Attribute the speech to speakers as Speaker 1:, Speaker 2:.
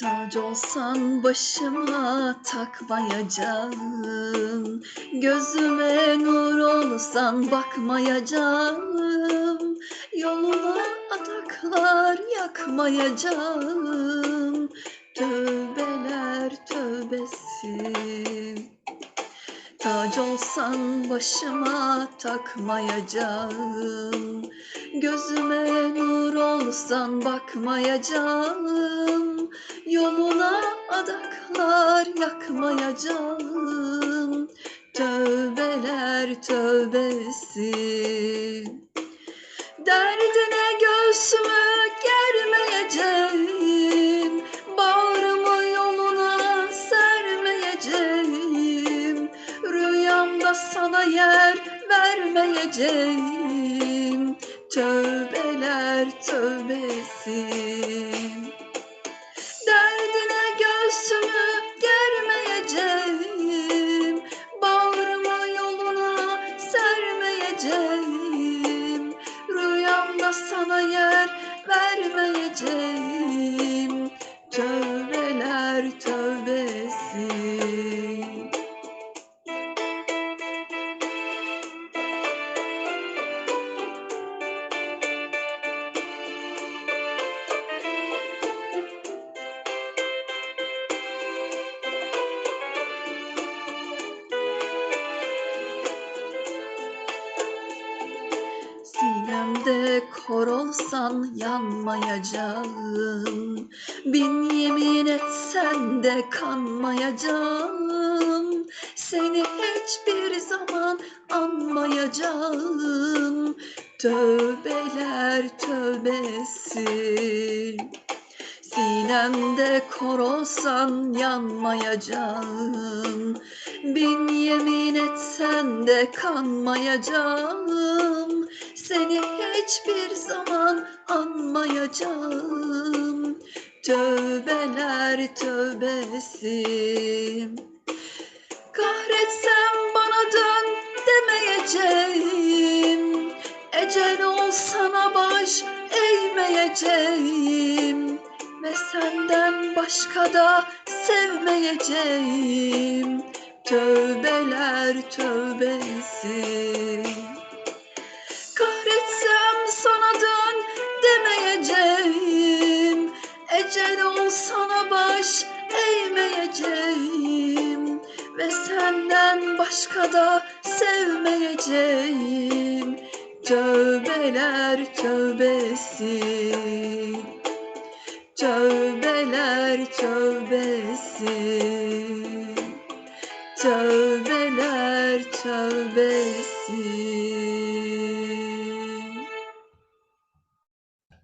Speaker 1: Tac olsan başıma takmayacağım. Gözüme nur olsan bakmayacağım. Yoluna adaklar yakmayacağım. Tövbeler tövbesi. Tac olsan başıma takmayacağım. Gözüme nur olsan bakmayacağım Yoluna adaklar yakmayacağım. Tövbeler tövbesi. Derdine göğsümü germeyeceğim. Bağrımı yoluna sermeyeceğim. Rüyamda sana yer vermeyeceğim. Tövbeler tövbesi vermeyeceğim. Tövbeler tövbesi kor olsan yanmayacağım. Bin yemin etsen de kanmayacağım. Seni hiçbir zaman anmayacağım. Tövbeler tövbesi. Sinemde kor olsan yanmayacağım. Bin yemin etsen de kanmayacağım Seni hiçbir zaman anmayacağım. Tövbeler tövbesi. Kahretsem bana dön demeyeceğim. Ecel olsana baş eğmeyeceğim. Ve senden başka da sevmeyeceğim. Tövbeler tövbesi Ecel olsana baş eğmeyeceğim Ve senden başka da sevmeyeceğim. Tövbeler tövbesi Tövbeler tövbesi Tövbeler tövbesi